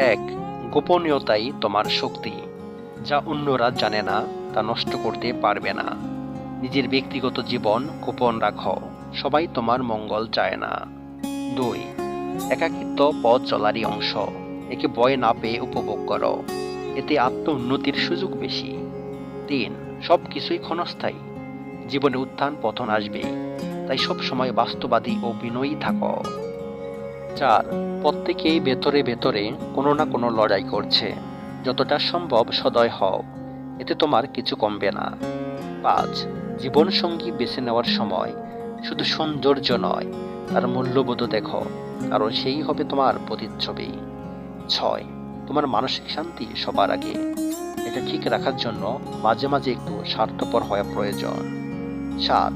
এক, গোপনীয়তাই তোমার শক্তি, যা অন্যরা জানে না, তা নষ্ট করতে পারবে না। নিজের ব্যক্তিগত জীবন গোপন রাখো, সবাই তোমার মঙ্গল চায় না। দুই, একাকিত্ব পথ চলারই অংশ, একে বয় না পেয়ে উপভোগ করো, এতে আত্ম উন্নতির সুযোগ বেশি। তিন সব কিছুই ক্ষণস্থায়ী, জীবনে উত্থান পতন আসবে তাই সব সময় বাস্তবাদী ও বিনয়ী থাকো। চার প্রত্যেকেই ভেতরে ভেতরে কোনো না কোনো লড়াই করছে। যতটা সম্ভব সদয় হও, এতে তোমার কিছু কমবে না। পাঁচ, জীবনসঙ্গী বেছে নেওয়ার সময় শুধু সৌন্দর্য নয়, তার মূল্যবোধ দেখো, কারণ সেই হবে তোমার প্রতিচ্ছবি। ছয়, তোমার মানসিক শান্তি সবার আগে। এটা ঠিক রাখার জন্য মাঝে মাঝে একটু স্বার্থপর হওয়া প্রয়োজন। সাত,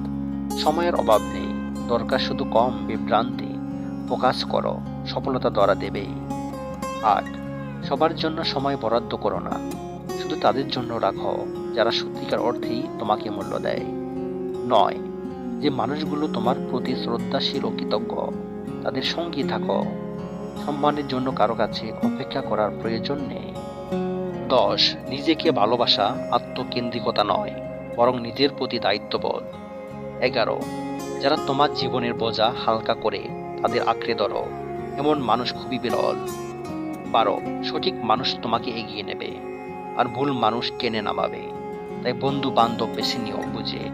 সময়ের অভাব নেই, দরকার শুধু কম বিভ্রান্তি। প্রকাশ করো, সফলতা ধরা দেবেই। আট, সবার জন্য সময় বরাদ্দ করো না। শুধু তাদের জন্য রাখো, যারা সত্যিকার অর্থেই তোমাকে মূল্য দেয়। নয়, যে মানুষগুলো তোমার প্রতি শ্রদ্ধাশীল ও কৃতজ্ঞ, তাদের সঙ্গী থাকো। সম্মানের জন্য কারও কাছে অপেক্ষা করার প্রয়োজন নেই। দশ, নিজেকে ভালোবাসা আত্মকেন্দ্রিকতা নয়, বরং নিজের প্রতি দায়িত্ববোধ। এগারো, যারা তোমার জীবনের বোঝা হালকা করে তাদের আঁকড়ে ধরো। এমন মানুষ খুবই বিরল। পারো, সঠিক মানুষ তোমাকে এগিয়ে নেবে। আর ভুল মানুষ কেনে নামাবে। তাই বন্ধু বান্ধব বেছে নিও, বুঝে।